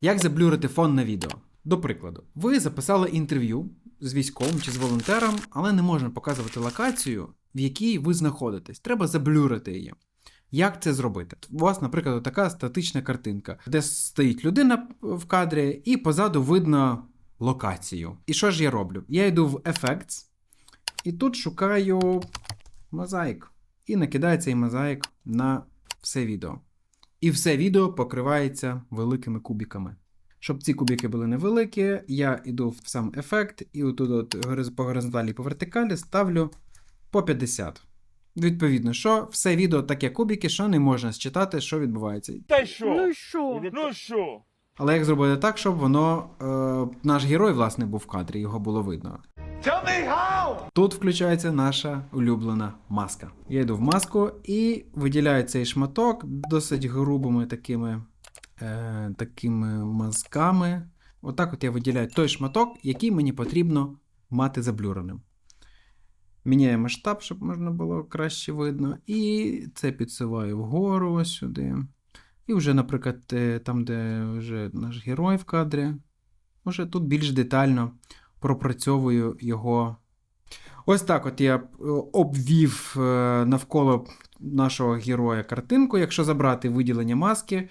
Як заблюрити фон на відео? До прикладу, ви записали інтерв'ю з військовим чи з волонтером, але не можна показувати локацію, в якій ви знаходитесь. Треба заблюрити її. Як це зробити? У вас, наприклад, така статична картинка, де стоїть людина в кадрі, і позаду видно локацію. І що ж я роблю? Я йду в Effects, і тут шукаю мозаїк. І накидаю цей мозаїк на все відео. І все відео покривається великими кубиками. Щоб ці кубики були невеликі, я йду в сам ефект і отут от по горизонталі і по вертикалі ставлю по 50. Відповідно, що все відео таке кубики, що не можна считати, що відбувається. Та й що? Ну що? Ну що? Але як зробити так, щоб воно. Е, наш герой, власне, був в кадрі, його було видно. Tell me how! Тут включається наша улюблена маска. Я йду в маску і виділяю цей шматок досить грубими такими, е, такими мазками. Отак от я виділяю той шматок, який мені потрібно мати заблюреним. Міняю масштаб, щоб можна було краще видно. І це підсуваю вгору ось сюди. І вже, наприклад, е, там, де вже наш герой в кадрі, вже тут більш детально пропрацьовую його. Ось так от я е, обвів е, навколо нашого героя картинку. Якщо забрати виділення маски,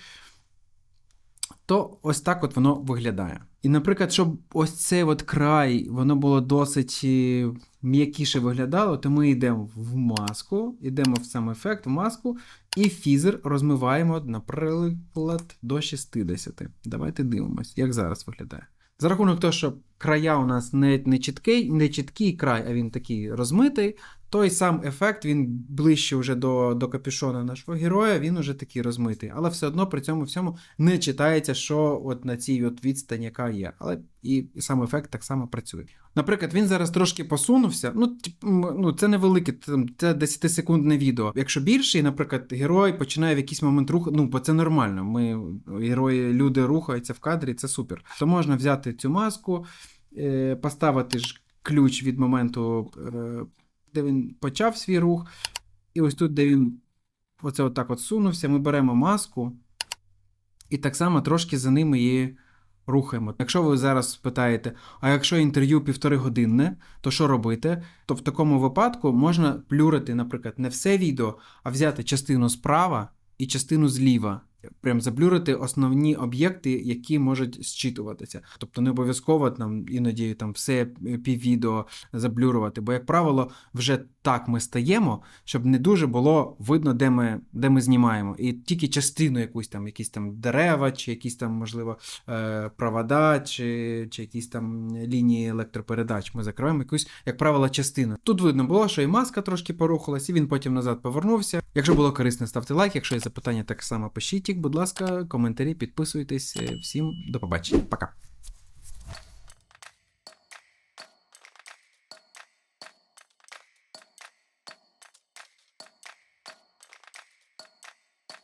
то ось так от воно виглядає. І, наприклад, щоб ось цей от край воно було досить е, м'якіше виглядало, то ми йдемо в маску, йдемо в сам ефект, в маску, і фізер розмиваємо, наприклад, до 60. Давайте дивимось, як зараз виглядає. За рахунок того, що края у нас не, не, чіткий, не чіткий край, а він такий розмитий, той сам ефект, він ближче вже до, до капюшона нашого героя, він уже такий розмитий. Але все одно при цьому всьому не читається, що от на цій от відстані, яка є. Але і, і сам ефект так само працює. Наприклад, він зараз трошки посунувся. Ну, тип, ну це невелике, це 10-секундне відео. Якщо більше, і, наприклад, герой починає в якийсь момент рухати, ну, бо це нормально. Ми герої, люди рухаються в кадрі, це супер. То можна взяти цю маску, е, поставити ж ключ від моменту, е, де він почав свій рух. І ось тут, де він оце отак от сунувся, ми беремо маску і так само трошки за ними її рухаємо. Якщо ви зараз спитаєте, а якщо інтерв'ю півтори годинне, то що робити? То в такому випадку можна плюрити, наприклад, не все відео, а взяти частину справа і частину зліва. Прям заблюрити основні об'єкти, які можуть зчитуватися. Тобто не обов'язково там іноді там все піввідео заблюрувати. Бо, як правило, вже так ми стаємо, щоб не дуже було видно, де ми, де ми знімаємо. І тільки частину якусь там, якісь там дерева, чи якісь там, можливо, е, провода, чи, чи якісь там лінії електропередач. Ми закриваємо якусь, як правило, частину. Тут видно було, що і маска трошки порухалась, і він потім назад повернувся. Якщо було корисно, ставте лайк. Якщо є запитання, так само пишіть їх, будь ласка, коментарі, підписуйтесь. Всім до побачення. Пока.